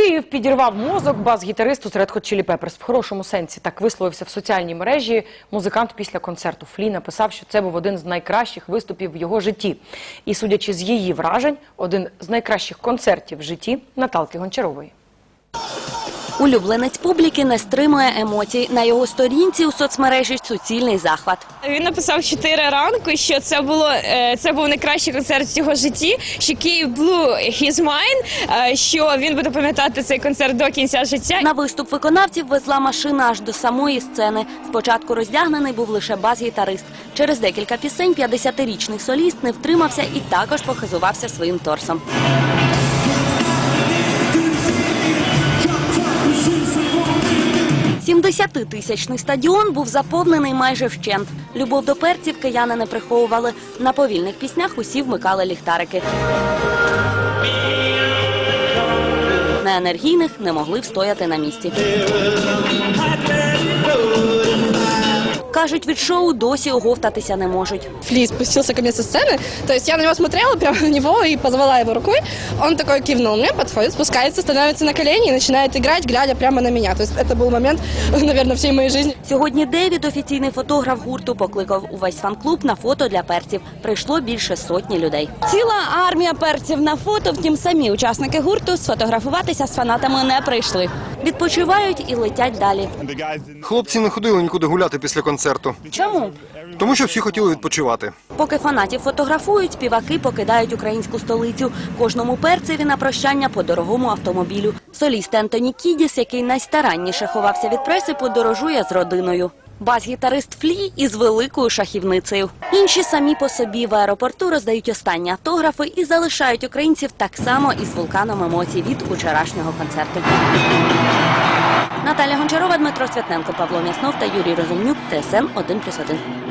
Київ підірвав мозок бас-гітаристу серед Hot Chili Peppers. В хорошому сенсі так висловився в соціальній мережі. Музикант після концерту Флі написав, що це був один з найкращих виступів в його житті. І судячи з її вражень, один з найкращих концертів в житті Наталки Гончарової. Улюбленець публіки не стримує емоцій. На його сторінці у соцмережі суцільний захват. Він написав 4 ранку, що це було е, це був найкращий концерт в його житті. Що Київ Blue His Mine, е, що він буде пам'ятати цей концерт до кінця життя. На виступ виконавців везла машина аж до самої сцени. Спочатку роздягнений був лише бас-гітарист. Через декілька пісень 50-річний соліст не втримався і також похизувався своїм торсом. Сімдесятитисячний стадіон був заповнений майже вщент. Любов до перців кияни не приховували. На повільних піснях усі вмикали ліхтарики. На енергійних не могли встояти на місці Кажуть, від шоу досі оговтатися не можуть. Фли спустился ко мне со сцены. То есть я на него смотрела, прямо на него и позвала его рукой. Он такой кивнул мне, подходит, спускается, становится на колени и начинает играть, глядя прямо на меня. То есть это был момент, наверное, всей моей жизни. Сьогодні Девід, офіційний фотограф гурту, покликав увесь фан-клуб на фото для перців. Прийшло більше сотні людей. Ціла армія перців на фото. Втім, самі учасники гурту сфотографуватися з фанатами не прийшли. Відпочивають і летять далі. Хлопці не ходили нікуди гуляти після концерту, Чому? тому що всі хотіли відпочивати. Поки фанатів фотографують, співаки покидають українську столицю. Кожному перцеві на прощання по дорогому автомобілю. Соліст Ентоні Кідіс, який найстаранніше ховався від преси, подорожує з родиною. Бас-гітарист Флі із великою шахівницею. Інші самі по собі в аеропорту роздають останні автографи і залишають українців так само із вулканом емоцій від вчорашнього концерту. Наталя Гончарова, Дмитро Святненко, Павло Мяснов та Юрій Розумнюк. ТСН 1+,1.